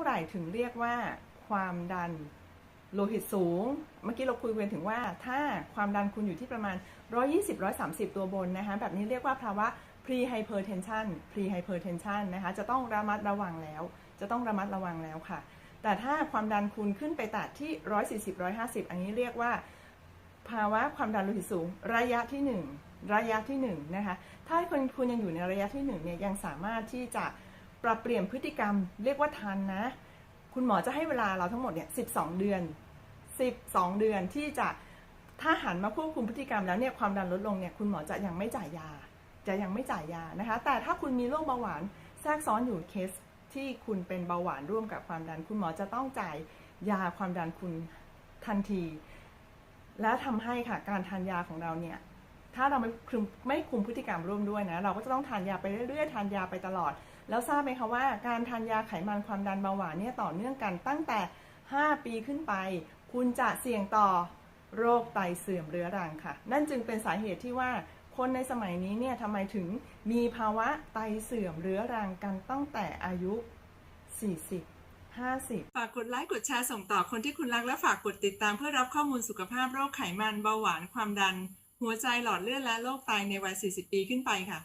าไหร่ถึงเรียกว่าความดันโลหิตสูง เมื่อกี้เราคุยกันถึงว่า ถ้าความดันคุณอยู่ที่ประมาณ 120-130 ตัวบนนะคะ แบบนี้เรียกว่าภาวะ pre hypertension pre hypertension นะคะ จะต้องระมัดระวังแล้ว จะต้องระมัดระวังแล้วค่ะ แต่ถ้าความดันคุณขึ้นไปแตะที่ 140-150 อันนี้เรียกว่า ภาวะความดันโลหิตสูง ระยะที่ 1 ระยะที่ 1 นะคะ ถ้าคุณคุณยังอยู่ในระยะที่1เนี่ย ยังสามารถที่จะ ปรับเปลี่ยนพฤติกรรมเรียกว่าทันนะ คุณหมอจะให้เวลาเราทั้งหมดเนี่ย12 เดือน 12 เดือนที่จะถ้าหันมาควบคุมพฤติกรรมแล้วเนี่ยความดันลดลงเนี่ยคุณหมอจะยังไม่จ่ายยา จะยังไม่จ่ายยานะคะ แต่ถ้าคุณมีโรคเบาหวานแทรกซ้อนอยู่เคสที่คุณเป็นเบาหวานร่วมกับความดัน คุณหมอจะต้องจ่ายยาความดันคุณทันที และทำให้ค่ะการทานยาของเราเนี่ย ถ้าเราไม่คุมไม่คุมพฤติกรรมร่วมด้วยนะ เราก็จะต้องทานยาไปเรื่อยๆ ทานยาไปตลอด แล้วทราบไหมคะว่าการทานยาไขมันความดันเบาหวานเนี่ยต่อเนื่องกันตั้งแต่ 5 ปีขึ้นไป คุณจะเสี่ยงต่อโรคไตเสื่อมเรื้อรังค่ะ นั่นจึงเป็นสาเหตุที่ว่าคนในสมัยนี้เนี่ยทำไมถึงมีภาวะไตเสื่อมเรื้อรังกันตั้งแต่อายุ 40 50 ฝากกดไลค์กดแชร์ส่งต่อคนที่คุณรักและฝากกดติดตามเพื่อรับข้อมูลสุขภาพโรคไขมันเบาหวานความดัน หัวใจหลอดเลือดและโรคไตในวัย 40 ปีขึ้นไปค่ะ